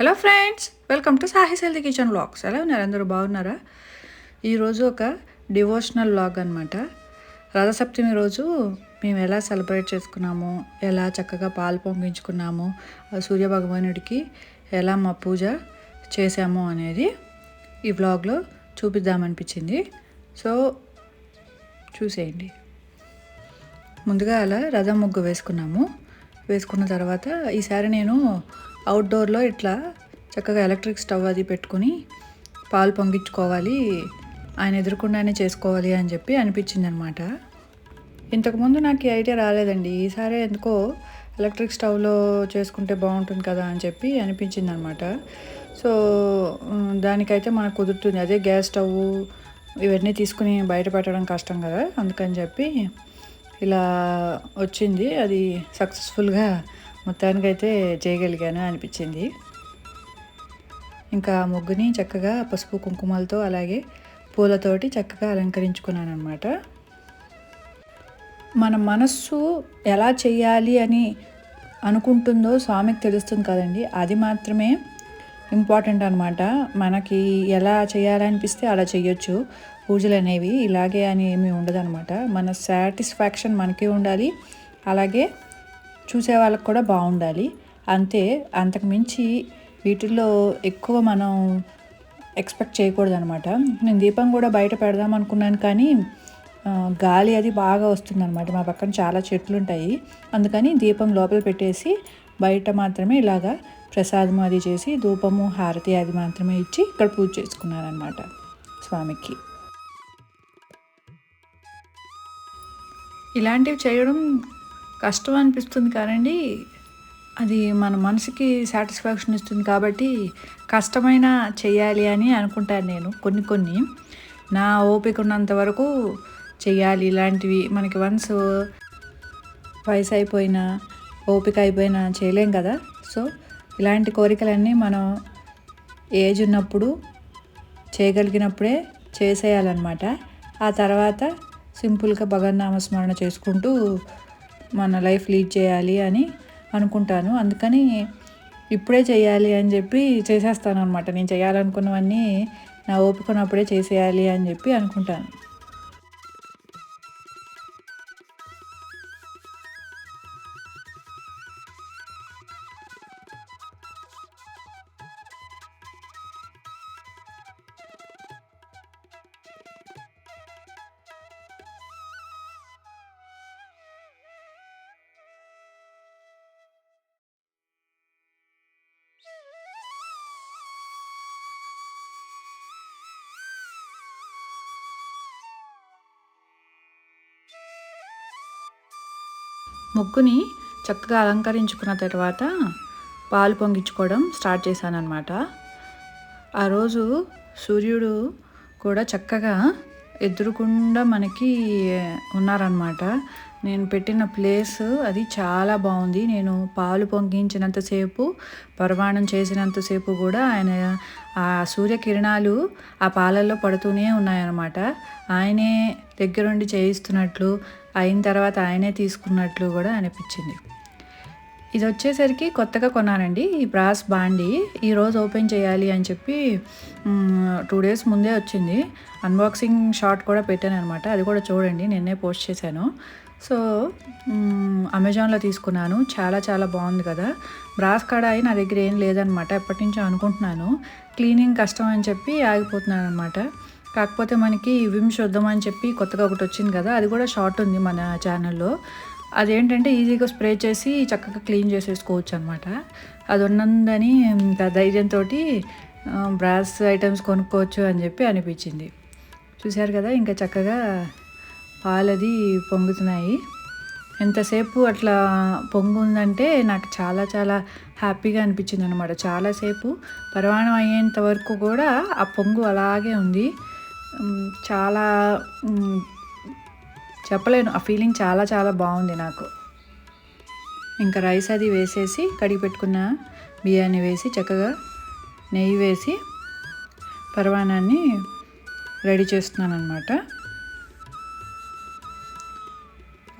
Hello friends welcome to Sahi's healthy kitchen vlogs ఎలా ఉన్నారు? అందరూ బాగున్నారా? ఈరోజు ఒక డివోషనల్ వ్లాగ్ అనమాట రథసప్తమి రోజు మేము ఎలా సెలబ్రేట్ చేసుకున్నాము ఎలా చక్కగా పాలు పొంగించుకున్నాము సూర్య భగవానుడికి ఎలా మా పూజ చేశాము అనేది ఈ వ్లాగ్లో చూపిద్దామనిపించింది. సో చూసేయండి. ముందుగా అలా రథం ముగ్గు వేసుకున్నాము. వేసుకున్న తర్వాత ఈసారి నేను అవుట్డోర్లో ఇట్లా చక్కగా ఎలక్ట్రిక్ స్టవ్ అది పెట్టుకుని పాలు పొంగించుకోవాలి. ఆయన ఎదురుకుండానే చేసుకోవాలి అని చెప్పి అనిపించింది అనమాట ఇంతకుముందు నాకు ఈ ఐడియా రాలేదండి. ఈసారి ఎందుకో ఎలక్ట్రిక్ స్టవ్లో చేసుకుంటే బాగుంటుంది కదా అని చెప్పి అనిపించింది అనమాట సో దానికైతే మనకు కుదురుతుంది. అదే గ్యాస్ స్టవ్ ఇవన్నీ తీసుకుని బయట పెట్టడం కష్టం కదా. అందుకని చెప్పి ఇలా వచ్చింది. అది సక్సెస్ఫుల్గా మొత్తానికైతే చేయగలిగాను అనిపించింది. ఇంకా ముగ్గుని చక్కగా పసుపు కుంకుమలతో అలాగే పూలతోటి చక్కగా అలంకరించుకున్నాను అనమాట మన మనస్సు ఎలా చేయాలి అని అనుకుంటుందో స్వామికి తెలుస్తుంది కదండి. అది మాత్రమే ఇంపార్టెంట్ అనమాట మనకి ఎలా చేయాలనిపిస్తే అలా చేయొచ్చు పూజలు అనేవి ఇలాగే అని ఏమీ ఉండదనమాట మన సాటిస్ఫాక్షన్ మనకి ఉండాలి. అలాగే చూసే వాళ్ళకి కూడా బాగుండాలి. అంతే అంతకుమించి వీటిల్లో ఎక్కువ మనం ఎక్స్పెక్ట్ చేయకూడదు అనమాట నేను దీపం కూడా బయట పెడదాం అనుకున్నాను కానీ గాలి అది బాగా వస్తుంది అనమాట మా పక్కన చాలా చెట్లు ఉంటాయి అందుకని దీపం లోపల పెట్టేసి బయట మాత్రమే ఇలాగా ప్రసాదం అది చేసి ధూపము హారతి అది మాత్రమే ఇచ్చి ఇక్కడ పూజ చేసుకున్నారనమాట స్వామికి. ఇలాంటివి చేయడం కష్టం అనిపిస్తుంది కానండి. అది మన మనసుకి సాటిస్ఫాక్షన్ ఇస్తుంది కాబట్టి కష్టమైన చేయాలి అని అనుకుంటాను నేను కొన్ని కొన్ని. నా ఓపిక ఉన్నంత వరకు చేయాలి ఇలాంటివి మనకి వన్స్ వయసు అయిపోయినా ఓపిక అయిపోయినా చేయలేం కదా. సో ఇలాంటి కోరికలన్నీ మనం ఏజ్ ఉన్నప్పుడు చేయగలిగినప్పుడే చేసేయాలన్నమాట. ఆ తర్వాత సింపుల్గా భగన్నామస్మరణ చేసుకుంటూ మన లైఫ్ లీడ్ చేయాలి అని అనుకుంటాను. అందుకని ఇప్పుడే చేయాలి అని చెప్పి చేసేస్తాను అనమాట నేను చేయాలనుకున్నవన్నీ నా ఓపికనప్పుడే చేసేయాలి అని చెప్పి అనుకుంటాను. ముగ్గుని చక్కగా అలంకరించుకున్న తర్వాత పాలు పొంగించుకోవడం స్టార్ట్ చేశానన్నమాట. ఆ రోజు సూర్యుడు కూడా చక్కగా ఎదురుకుండా మనకి ఉన్నారనమాట నేను పెట్టిన ప్లేస్ అది చాలా బాగుంది. నేను పాలు పొంగించినంతసేపు పరమాణం చేసినంతసేపు కూడా ఆయన ఆ సూర్యకిరణాలు ఆ పాలల్లో పడుతూనే ఉన్నాయన్నమాట. ఆయనే దగ్గరుండి చేయిస్తున్నట్లు అయిన తర్వాత ఆయనే తీసుకున్నట్లు కూడా అనిపించింది. ఇది వచ్చేసరికి కొత్తగా కొన్నానండి. ఈ బ్రాస్ బాండి ఈరోజు ఓపెన్ చేయాలి అని చెప్పి టూ డేస్ ముందే వచ్చింది. అన్బాక్సింగ్ షాట్ కూడా పెట్టాను అనమాట అది కూడా చూడండి నిన్నే పోస్ట్ చేశాను. సో అమెజాన్లో తీసుకున్నాను. చాలా చాలా బాగుంది కదా. బ్రాస్ కడాయి నా దగ్గర ఏం లేదనమాట. ఎప్పటి నుంచో అనుకుంటున్నాను. క్లీనింగ్ కష్టం అని చెప్పి ఆగిపోతున్నాను అనమాట. కాకపోతే మనకి విమ్ చూద్దాం అని చెప్పి కొత్తగా ఒకటి వచ్చింది కదా. అది కూడా షార్ట్ ఉంది మన ఛానల్లో. అదేంటంటే ఈజీగా స్ప్రే చేసి చక్కగా క్లీన్ చేసేసుకోవచ్చు అనమాట. అది ఉన్నందని ఇంకా ధైర్యంతో బ్రాస్ ఐటమ్స్ కొనుక్కోవచ్చు అని చెప్పి అనిపించింది. చూశారు కదా ఇంకా చక్కగా పాలది పొంగుతున్నాయి. ఎంతసేపు అట్లా పొంగుందంటే నాకు చాలా చాలా హ్యాపీగా అనిపించింది అనమాట చాలాసేపు పరమాణం అయ్యేంత వరకు కూడా ఆ పొంగు అలాగే ఉంది. చాలా చెప్పలేను. ఆ ఫీలింగ్ చాలా చాలా బాగుంది నాకు. ఇంకా రైస్ అది వేసేసి కడిగి పెట్టుకున్న బియ్యాన్ని వేసి చక్కగా నెయ్యి వేసి పరమాణాన్ని రెడీ చేస్తున్నాను అనమాట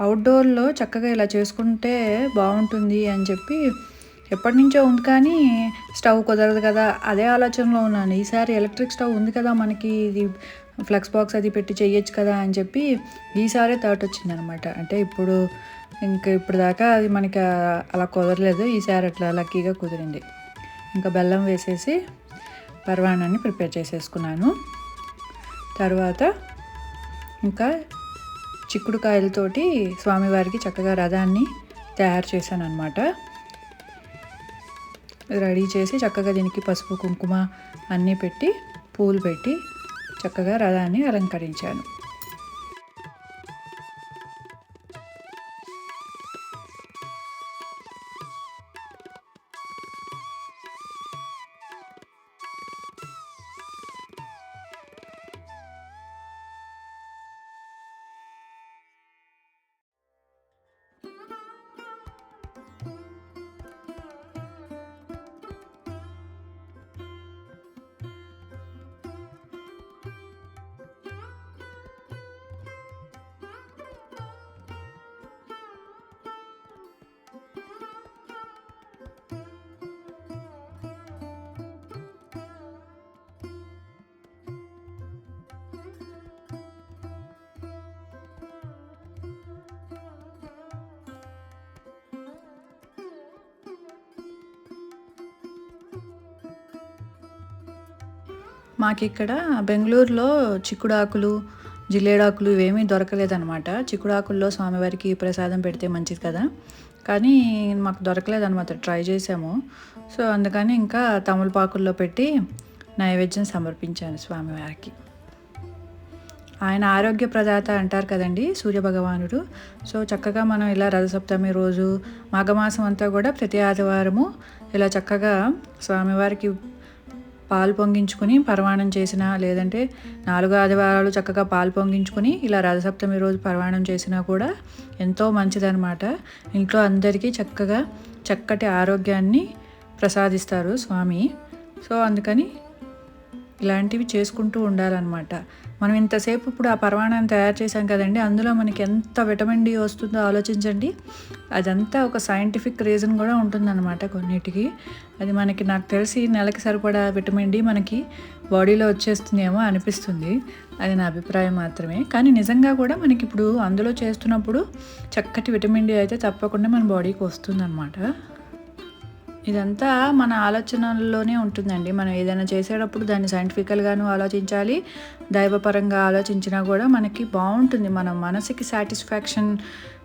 అవుట్డోర్లో చక్కగా ఇలా చేసుకుంటే బాగుంటుంది అని చెప్పి ఎప్పటి నుంచో ఉంది కానీ స్టవ్ కుదరదు కదా. అదే ఆలోచనలో ఉన్నాను. ఈసారి ఎలక్ట్రిక్ స్టవ్ ఉంది కదా మనకి ఇది ఫ్లెక్స్ బాక్స్ అది పెట్టి చేయొచ్చు కదా అని చెప్పి ఈసారి థాట్ వచ్చిందనమాట అంటే ఇప్పుడు ఇంకా ఇప్పుడు దాకా అది మనకి అలా కుదరలేదు. ఈసారి అట్లా లక్కీగా కుదిరింది. ఇంకా బెల్లం వేసేసి పర్వాణాన్ని ప్రిపేర్ చేసేసుకున్నాను. తర్వాత ఇంకా చిక్కుడుకాయలతోటి స్వామివారికి చక్కగా రథాన్ని తయారు చేశాను అనమాట రెడీ చేసి చక్కగా దీనికి పసుపు కుంకుమ అన్నీ పెట్టి పూలు పెట్టి చక్కగా రథాన్ని అలంకరించాను. మాకు ఇక్కడ బెంగళూరులో చిక్కుడాకులు జిల్లేడాకులు ఇవేమీ దొరకలేదనమాట చిక్కుడాకుల్లో స్వామివారికి ప్రసాదం పెడితే మంచిది కదా. కానీ మాకు దొరకలేదన్నమాట ట్రై చేసాము సో అందుకని ఇంకా తమలపాకుల్లో పెట్టి నైవేద్యం సమర్పించాను స్వామివారికి. ఆయన ఆరోగ్య ప్రదాత అంటారు కదండి సూర్యభగవానుడు. సో చక్కగా మనం ఇలా రథసప్తమి రోజు మాఘమాసం అంతా కూడా ప్రతి ఆదివారము ఇలా చక్కగా స్వామివారికి పాలు పొంగించుకుని పరమాణం చేసినా లేదంటే నాలుగు ఆదివారాలు చక్కగా పాలు పొంగించుకుని ఇలా రథసప్తమి రోజు పరమాణం చేసినా కూడా ఎంతో మంచిదన్నమాట. ఇంట్లో అందరికీ చక్కగా చక్కటి ఆరోగ్యాన్ని ప్రసాదిస్తారు స్వామి. సో అందుకని ఇలాంటివి చేసుకుంటూ ఉండాలన్నమాట. మనం ఇంతసేపు ఇప్పుడు ఆ పరమాణాన్ని తయారు చేసాం కదండి అందులో మనకి ఎంత విటమిన్ డి వస్తుందో ఆలోచించండి. అదంతా ఒక సైంటిఫిక్ రీజన్ కూడా ఉంటుందన్నమాట కొన్నిటికి. అది మనకి నాకు తెలిసి నెలకి సరిపడా విటమిన్ డి మనకి బాడీలో వచ్చేస్తుందేమో అనిపిస్తుంది. అది నా అభిప్రాయం మాత్రమే. కానీ నిజంగా కూడా మనకి ఇప్పుడు అందులో చేస్తున్నప్పుడు చక్కటి విటమిన్ డి అయితే తప్పకుండా మన బాడీకి వస్తుందన్నమాట. ఇదంతా మన ఆలోచనల్లోనే ఉంటుందండి. మనం ఏదైనా చేసేటప్పుడు దాన్ని సైంటిఫికల్గాను ఆలోచించాలి. దైవపరంగా ఆలోచించినా కూడా మనకి బాగుంటుంది. మన మనసుకి సాటిస్ఫాక్షన్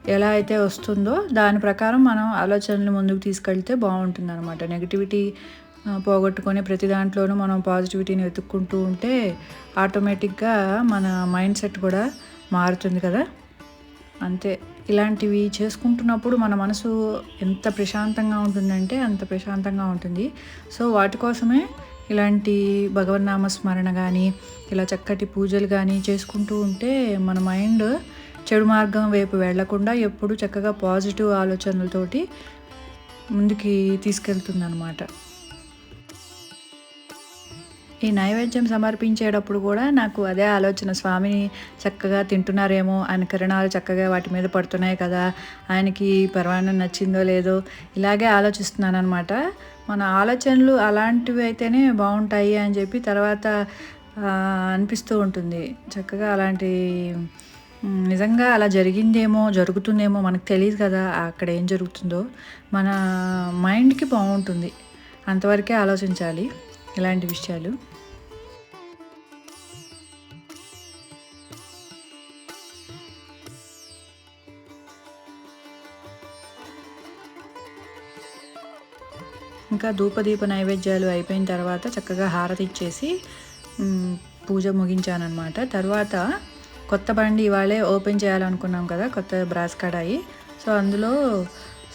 ఎలా అయితే వస్తుందో దాని ప్రకారం మనం ఆలోచనలు ముందుకు తీసుకెళ్తే బాగుంటుంది అనమాట నెగిటివిటీ పోగొట్టుకొని ప్రతి దాంట్లోనూ మనం పాజిటివిటీని వెతుక్కుంటూ ఉంటే ఆటోమేటిక్గా మన మైండ్ సెట్ కూడా మారుతుంది కదా. అంతే. ఇలాంటివి చేసుకుంటున్నప్పుడు మన మనసు ఎంత ప్రశాంతంగా ఉంటుందంటే అంత ప్రశాంతంగా ఉంటుంది. సో వాటి కోసమే ఇలాంటి భగవన్నామ స్మరణ కానీ ఇలా చక్కటి పూజలు కానీ చేసుకుంటూ ఉంటే మన మైండ్ చెడు మార్గం వైపు వెళ్ళకుండా ఎప్పుడు చక్కగా పాజిటివ్ ఆలోచనలతోటి ముందుకి తీసుకెళ్తుందనమాట ఈ నైవేద్యం సమర్పించేటప్పుడు కూడా నాకు అదే ఆలోచన. స్వామిని చక్కగా తింటున్నారేమో ఆయన కిరణాలు చక్కగా వాటి మీద పడుతున్నాయి కదా ఆయనకి పర్వాణం నచ్చిందో లేదో ఇలాగే ఆలోచిస్తున్నాను అనమాట మన ఆలోచనలు అలాంటివి అయితేనే బాగుంటాయి అని చెప్పి తర్వాత అనిపిస్తూ ఉంటుంది. చక్కగా అలాంటి నిజంగా అలా జరిగిందేమో జరుగుతుందేమో మనకు తెలియదు కదా అక్కడ ఏం జరుగుతుందో. మన మైండ్కి బాగుంటుంది. అంతవరకే ఆలోచించాలి ఇలాంటి విషయాలు. ఇంకా ధూపదీప నైవేద్యాలు అయిపోయిన తర్వాత చక్కగా హారతి ఇచ్చేసి పూజ ముగించానమాట తర్వాత కొత్త బండి ఇవాళే ఓపెన్ చేయాలనుకున్నాం కదా కొత్త బ్రాస్ కడాయి. సో అందులో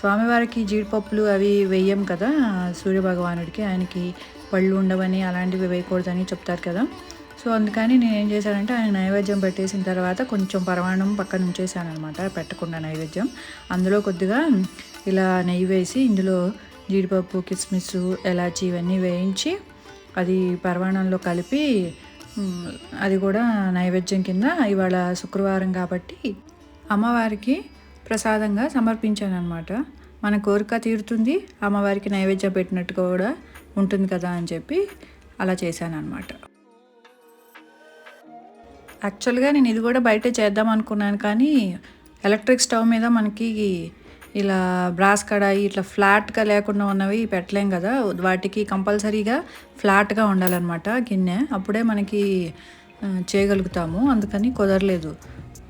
స్వామివారికి జీడిపప్పులు అవి వెయ్యం కదా సూర్యభగవానుడికి ఆయనకి పళ్ళు ఉండవని అలాంటివి వేయకూడదని చెప్తారు కదా. సో అందుకని నేను ఏం చేశానంటే ఆయన నైవేద్యం పెట్టేసిన తర్వాత కొంచెం పరమాణం పక్కన ఉంచేసాను అనమాట పెట్టకుండా నైవేద్యం. అందులో కొద్దిగా ఇలా నెయ్యి వేసి ఇందులో జీడిపప్పు కిస్మిస్ ఎలాచి ఇవన్నీ వేయించి అది పరవాణంలో కలిపి అది కూడా నైవేద్యం కింద ఇవాళ శుక్రవారం కాబట్టి అమ్మవారికి ప్రసాదంగా సమర్పించాను అనమాట మన కోరిక తీరుతుంది అమ్మవారికి నైవేద్యం పెట్టినట్టు కూడా ఉంటుంది కదా అని చెప్పి అలా చేశాను అనమాట యాక్చువల్గా నేను ఇది కూడా బయట చేద్దాం అనుకున్నాను కానీ ఎలక్ట్రిక్ స్టవ్ మీద మనకి ఇలా బ్రాస్ కడాయి ఇట్లా ఫ్లాట్గా లేకుండా ఉన్నవి పెట్టలేం కదా. వాటికి కంపల్సరీగా ఫ్లాట్గా ఉండాలన్నమాట గిన్నె. అప్పుడే మనకి చేయగలుగుతాము. అందుకని కుదరలేదు.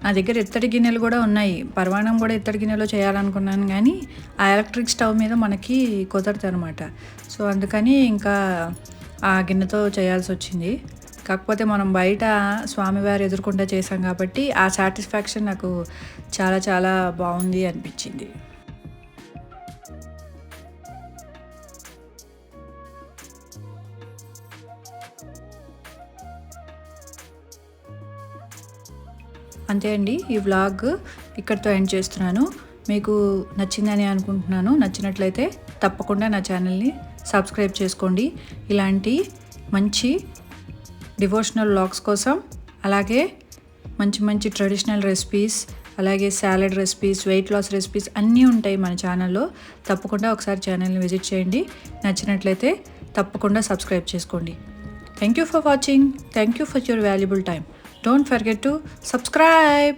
నా దగ్గర ఇత్తడి గిన్నెలు కూడా ఉన్నాయి. పర్వాణం కూడా ఇత్తడి గిన్నెలో చేయాలనుకున్నాను కానీ ఆ ఎలక్ట్రిక్ స్టవ్ మీద మనకి కుదరదు అనమాట సో అందుకని ఇంకా ఆ గిన్నెతో చేయాల్సి వచ్చింది. కాకపోతే మనం బయట స్వామివారు ఎదుర్కొంటే చేసాం కాబట్టి ఆ సాటిస్ఫాక్షన్ నాకు చాలా చాలా బాగుంది అనిపించింది. అంతే అండి ఈ వ్లాగ్ ఇక్కడితో ఎండ్ చేస్తున్నాను. మీకు నచ్చిందని అనుకుంటున్నాను. నచ్చినట్లయితే తప్పకుండా నా ఛానల్ని సబ్స్క్రైబ్ చేసుకోండి. ఇలాంటి మంచి డివోషనల్ బ్లాగ్స్ కోసం అలాగే మంచి మంచి ట్రెడిషనల్ రెసిపీస్ అలాగే salad recipes weight loss recipes అన్నీ ఉంటాయి మన ఛానల్లో. తప్పకుండా ఒకసారి ఛానల్ని విజిట్ చేయండి. నచ్చినట్లయితే తప్పకుండా సబ్స్క్రైబ్ చేసుకోండి. Thank you for watching thank you for your valuable time don't forget to subscribe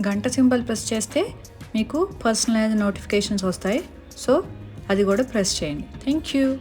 గంట సింబల్ ప్రెస్ చేస్తే మీకు పర్సనలైజ్ నోటిఫికేషన్స్ వస్తాయి. సో అది కూడా ప్రెస్ చేయండి. Thank you.